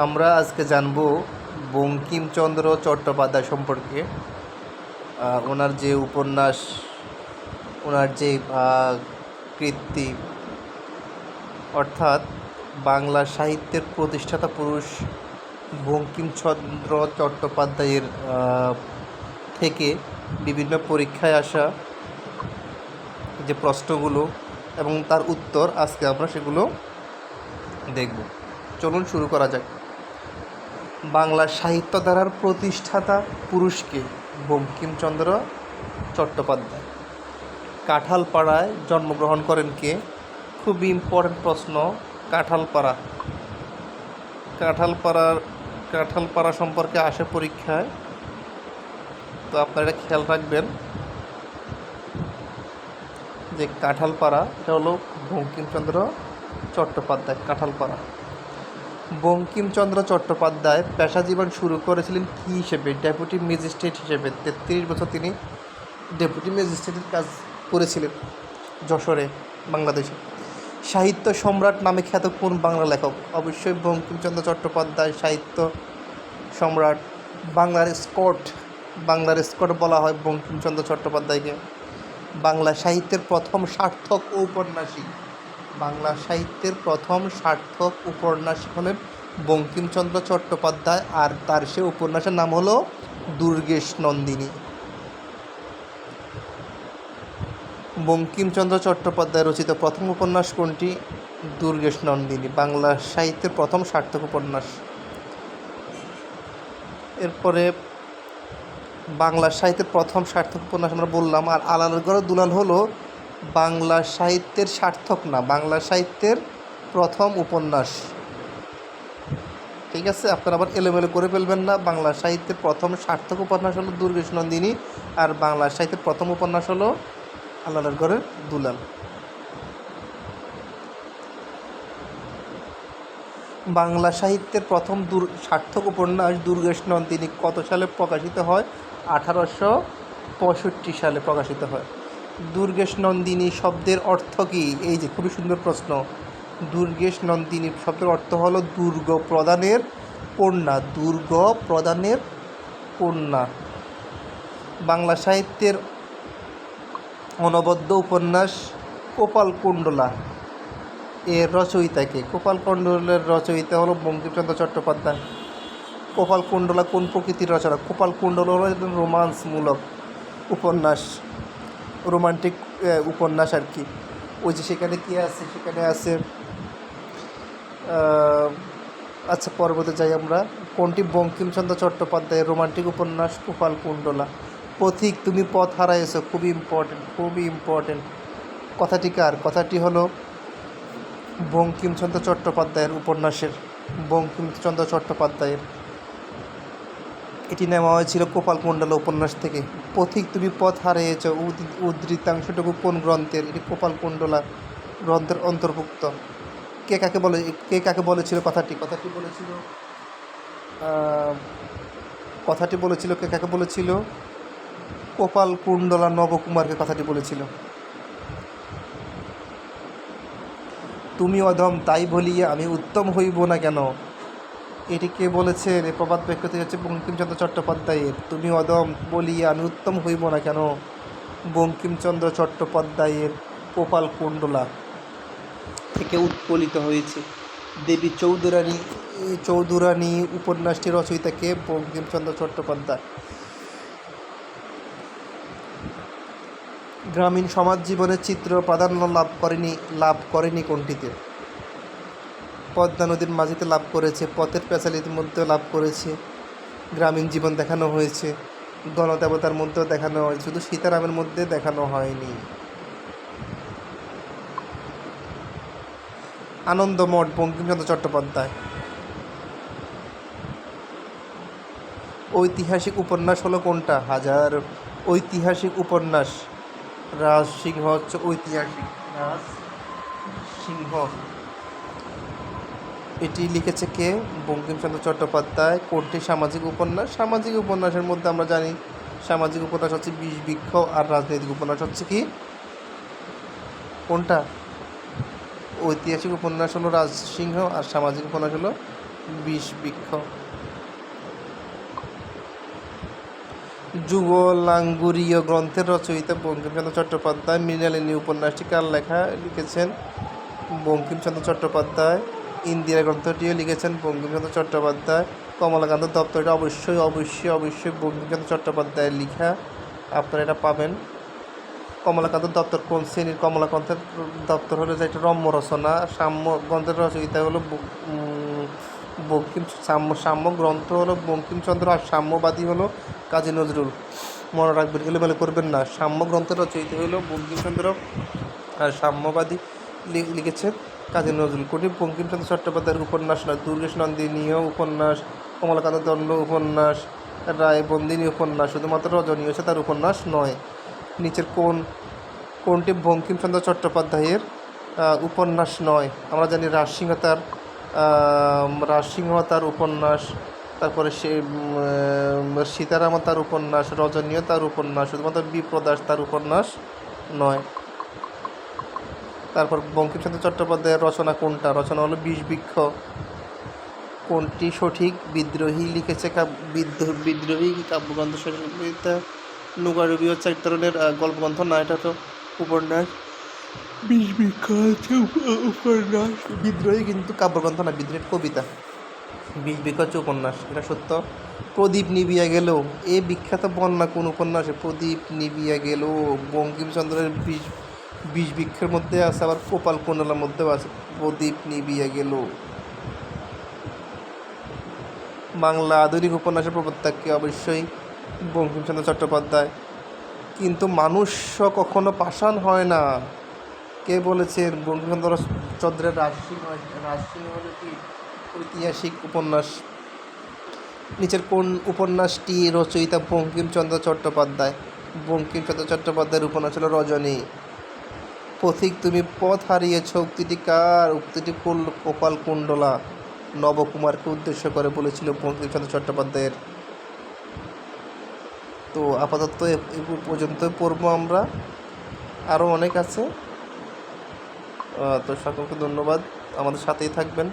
আমরা আজকে জানব বঙ্কিমচন্দ্র চট্টোপাধ্যায় সম্পর্কে। ওনার যে উপন্যাস, ওনার যে কীর্তি অর্থাৎ বাংলা সাহিত্যের প্রতিষ্ঠাতা পুরুষ বঙ্কিমচন্দ্র চট্টোপাধ্যায়ের থেকে বিভিন্ন পরীক্ষায় আসা যে প্রশ্নগুলো এবং তার উত্তর আজকে আমরা সেগুলো দেখব। চলুন শুরু করা যাক। বাংলা সাহিত্য ধারার প্রতিষ্ঠাতা পুরুষকে বঙ্কিমচন্দ্র চট্টোপাধ্যায়। কাঁঠালপাড়ায় জন্মগ্রহণ করেন কে? খুবই ইম্পর্টেন্ট প্রশ্ন, কাঁঠালপাড়া। কাঁঠালপাড়ার, কাঁঠালপাড়া সম্পর্কে আসে পরীক্ষায়। তো আপনারা এটা খেয়াল রাখবেন যে কাঁঠালপাড়া, এটা হলো বঙ্কিমচন্দ্র চট্টোপাধ্যায়, কাঁঠালপাড়া। বঙ্কিমচন্দ্র চট্টোপাধ্যায় পেশা জীবন শুরু করেছিলেন কী হিসেবে? ডেপুটি ম্যাজিস্ট্রেট হিসেবে। তেত্রিশ বছর তিনি ডেপুটি ম্যাজিস্ট্রেটের কাজ করেছিলেন যশোরে, বাংলাদেশে। সাহিত্য সম্রাট নামে খ্যাত কোন বাংলা লেখক? অবশ্যই বঙ্কিমচন্দ্র চট্টোপাধ্যায় সাহিত্য সম্রাট। বাংলার স্কট বাংলার স্কট বলা হয় বঙ্কিমচন্দ্র চট্টোপাধ্যায়কে। বাংলা সাহিত্যের প্রথম সার্থক ঔপন্যাসিক। বাংলা সাহিত্যের প্রথম সার্থক উপন্যাস হলেন বঙ্কিমচন্দ্র চট্টোপাধ্যায়, আর তার সে উপন্যাসের নাম হলো দুর্গেশ নন্দিনী। বঙ্কিমচন্দ্র চট্টোপাধ্যায় রচিত প্রথম উপন্যাস কোনটি? দুর্গেশ নন্দিনী, বাংলা সাহিত্যের প্রথম সার্থক উপন্যাস। এরপরে বাংলা সাহিত্যের প্রথম সার্থক উপন্যাস আমরা বললাম, আর আলালগড় দুলাল হলো বাংলা সাহিত্যের সার্থক না, বাংলা সাহিত্যের প্রথম উপন্যাস। ঠিক আছে? আপনারা আবার এলোমেলো করে ফেলবেন না। বাংলা সাহিত্যের প্রথম সার্থক উপন্যাস হলো দুর্গেশ নন্দিনী আর বাংলা সাহিত্যের প্রথম উপন্যাস হলো আল্লাহর ঘরের দুলাল। বাংলা সাহিত্যের প্রথম দুর, সার্থক উপন্যাস দুর্গেশ নন্দিনী কত সালে প্রকাশিত হয়? আঠারোশো পঁয়ষট্টি সালে প্রকাশিত হয়। দুর্গেশ নন্দিনী শব্দের অর্থ কী? এই যে, খুবই সুন্দর প্রশ্ন। দুর্গেশ নন্দিনী শব্দের অর্থ হলো দুর্গ প্রদানের কন্যা, দুর্গ প্রদানের কন্যা। বাংলা সাহিত্যের অনবদ্য উপন্যাস কোপালকুণ্ডলা এর রচয়িতাকে কোপালকুণ্ডলের রচয়িতা হলো বঙ্কিমচন্দ্র চট্টোপাধ্যায়। কোপালকুণ্ডলা কোন প্রকৃতির রচনা? কোপালকুণ্ডল হলো রোমান্সমূলক উপন্যাস। রোমান্টিক উপন্যাস আর কি। ওই যে সেখানে কী আছে? সেখানে আছে আচ্ছা পর্বতে যাই আমরা। কোনটি? বঙ্কিমচন্দ্র চট্টোপাধ্যায়ের রোমান্টিক উপন্যাস কোপালকুণ্ডলা পথিক, তুমি পথ হারাইছো। খুবই ইম্পর্টেন্ট খুবই ইম্পর্টেন্ট কথাটি কার? কথাটি হলো বঙ্কিমচন্দ্র চট্টোপাধ্যায়ের উপন্যাসের, বঙ্কিমচন্দ্র চট্টোপাধ্যায়ের। এটি নেওয়া হয়েছিল কোপালকুণ্ডলা উপন্যাস থেকে। পথিক তুমি পথ হারিয়েছ, উদ- উদ্ধৃতাংশটুকু কোন গ্রন্থের? এটি কোপালকুণ্ডলা গ্রন্থের অন্তর্ভুক্ত। কে কাকে বলে কে কাকে বলেছিল কথাটি? কথাটি বলেছিল কথাটি বলেছিল, কে কাকে বলেছিল? কোপাল কুণ্ডলা নবকুমারকে কথাটি বলেছিল। তুমি অধম, তাই বলিয়া আমি উত্তম হইব না কেন? এটি কে বলেছেন, এ প্রবাদ ব্যক্তি হচ্ছে বঙ্কিমচন্দ্র চট্টোপাধ্যায়ের। তুমি অদম বলিয়া আমি উত্তম হইব না কেন? বঙ্কিমচন্দ্র চট্টোপাধ্যায়ের কোপাল কুণ্ডলা থেকে উৎপলিত হয়েছে। দেবী চৌধুরানী চৌধুরানী উপন্যাসটি রচয়িতাকে বঙ্কিমচন্দ্র চট্টোপাধ্যায়। গ্রামীণ সমাজ জীবনের চিত্র প্রাধান্য লাভ করেনি লাভ করেনি কোনটিতে? পদ্মা নদীর মাঝিতে লাভ করেছে, পথের পেঁচালির মধ্যেও লাভ করেছে, গ্রামীণ জীবন দেখানো হয়েছে, গণদেবতার মধ্যেও দেখানো হয়েছে শুধু সীতারামের মধ্যে দেখানো হয়নি। আনন্দমঠ বঙ্কিমচন্দ্র চট্টোপাধ্যায়। ঐতিহাসিক উপন্যাস হলো কোনটা? হাজার ঐতিহাসিক উপন্যাস। রাজ সিংহ হচ্ছে ঐতিহাসিক রাজ সিংহ। এটি লিখেছে কে? বঙ্কিমচন্দ্র চট্টোপাধ্যায়, কোনটি সামাজিক উপন্যাস? সামাজিক উপন্যাসের মধ্যে আমরা জানি সামাজিক উপন্যাস হচ্ছে বিষ, বৃক্ষ আর রাজনৈতিক উপন্যাস হচ্ছে কি? কোনটা? ঐতিহাসিক উপন্যাস হলো রাজসিংহ আর সামাজিক উপন্যাস হলো বিষ, বৃক্ষ। যুগ লাঙ্গুরীয় গ্রন্থের রচয়িতা বঙ্কিমচন্দ্র চট্টোপাধ্যায়। মৃণালিনী উপন্যাসটি কার লেখা লিখেছেন? বঙ্কিমচন্দ্র চট্টোপাধ্যায়। ইন্দিরা গ্রন্থটিও লিখেছেন বঙ্কিমচন্দ্র চট্টোপাধ্যায়। কমলাকান্ত দপ্তরটা অবশ্যই অবশ্যই অবশ্যই বঙ্কিমচন্দ্র চট্টোপাধ্যায়ের লেখা। আপনারা এটা পাবেন। কমলাকান্ত দপ্তর কোন শ্রেণির? কমলাকান্তের দপ্তর হলো যে এটা রম্য রচনা। সাম্য গ্রন্থের রচয়িতা হলো বঙ্কিম, সাম্য সাম্য গ্রন্থ হলো বঙ্কিমচন্দ্র আর সাম্যবাদী হলো কাজী নজরুল। মনে রাখবেন, এলোমেলো করবেন না। সাম্য গ্রন্থের রচয়িতা হলো বঙ্কিমচন্দ্র আর সাম্যবাদী লিখেছেন। কাজী নজরুল কোটি বঙ্কিমচন্দ্র চট্টোপাধ্যায়ের উপন্যাস নয়, দুর্গেশ নন্দিনীয় উপন্যাস কমলাকান্ত দণ্ড উপন্যাস রায় বন্দিনী উপন্যাস, শুধুমাত্র রজনী হচ্ছে তার উপন্যাস নয়। নিচের কোন, কোনটি বঙ্কিমচন্দ্র চট্টোপাধ্যায়ের উপন্যাস নয়? আমরা জানি রাজসিংহ তার রাজসিংহ তার উপন্যাস, তারপরে সে সীতারাম তার উপন্যাস রজনীয় তার উপন্যাস, শুধুমাত্র বিপ্রদাস তার উপন্যাস নয়। তারপর বঙ্কিমচন্দ্র চট্টোপাধ্যায়ের রচনা কোনটা? রচনা হলো বিষ বৃক্ষ। কোনটি সঠিক? বিদ্রোহী লিখেছে বিদ্রোহ কাব্যগ্রন্থ সহিতা নুগারবি হচ্ছে এক ধরনের গল্পগ্রন্থ। না, এটা তো উপন্যাস। বিষ বৃক্ষ হচ্ছে উপন্যাস। বিদ্রোহী কিন্তু কাব্যগ্রন্থ না বিদ্রোহী কবিতা। বিষ বৃক্ষ হচ্ছে উপন্যাস, এটা সত্য। প্রদীপ নিবিয়া গেল। এ বিখ্যাত বন্যা কোন উপন্যাসে? প্রদীপ নিবিয়া গেল। বঙ্কিমচন্দ্রের বিষ বিষ বৃক্ষের মধ্যে আছে, আবার কোপাল কুণ্ডলার মধ্যেও আছে। প্রদীপ নিবিয়া গেল। বাংলা আধুনিক উপন্যাসের প্রবর্তককে অবশ্যই বঙ্কিমচন্দ্র চট্টোপাধ্যায়। কিন্তু মানুষ কখনো পাষাণ হয় না। কে বলেছেন? বঙ্কিমচন্দ্র চন্দ্রের রাজসিংহ রাজসিংহ হলো কি? ঐতিহাসিক উপন্যাস। নিচের কোন উপন্যাসটি রচয়িতা বঙ্কিমচন্দ্র চট্টোপাধ্যায়? বঙ্কিমচন্দ্র চট্টোপাধ্যায়ের উপন্যাস হলো রজনী। পথিক তুমি পথ হারিয়েছ, উক্তিটি কার? উক্তিটি কপাল কুণ্ডলা। নবকুমারকে উদ্দেশ্য করে বলেছিল বঙ্কিমচন্দ্র চট্টোপাধ্যায়ের। তো আপাতত পর্যন্ত পড়ব আমরা। আরও অনেক আছে। তো সকলকে ধন্যবাদ। আমাদের সাথেই থাকবেন।